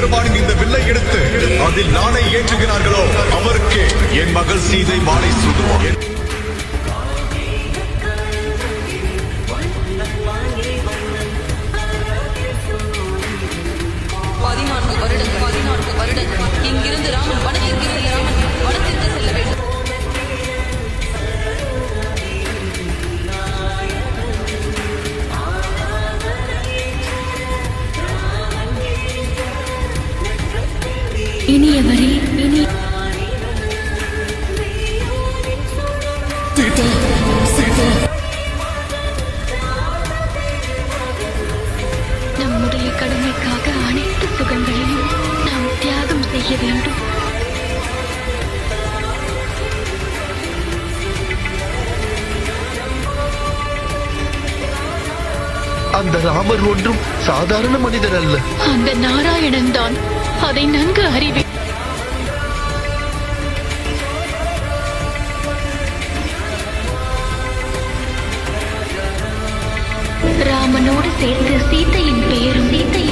சிவபெருமானின் இந்த வில்லை எடுத்து அதில் நானே ஏற்றுகிறார்களோ அவருக்கு என் மகள் சீதை மாலை சூடுவார் பதினான்கு வருடங்கள் பதினான்கு வருடங்கள். இங்கிருந்து ராம இனியவரே இனி சீதா சீதா நம்முடைய கடமைக்காக அனைத்து சுகங்களையும் நாம் தியாகம் செய்ய வேண்டும். அந்த ராமர் ஒன்றும் சாதாரண மனிதர் அல்ல. அந்த நாராயணன் தான் அதை நன்கு அறிவி ராமனோடு சேர்த்து சீத்தையின் பெயரும் சீத்தை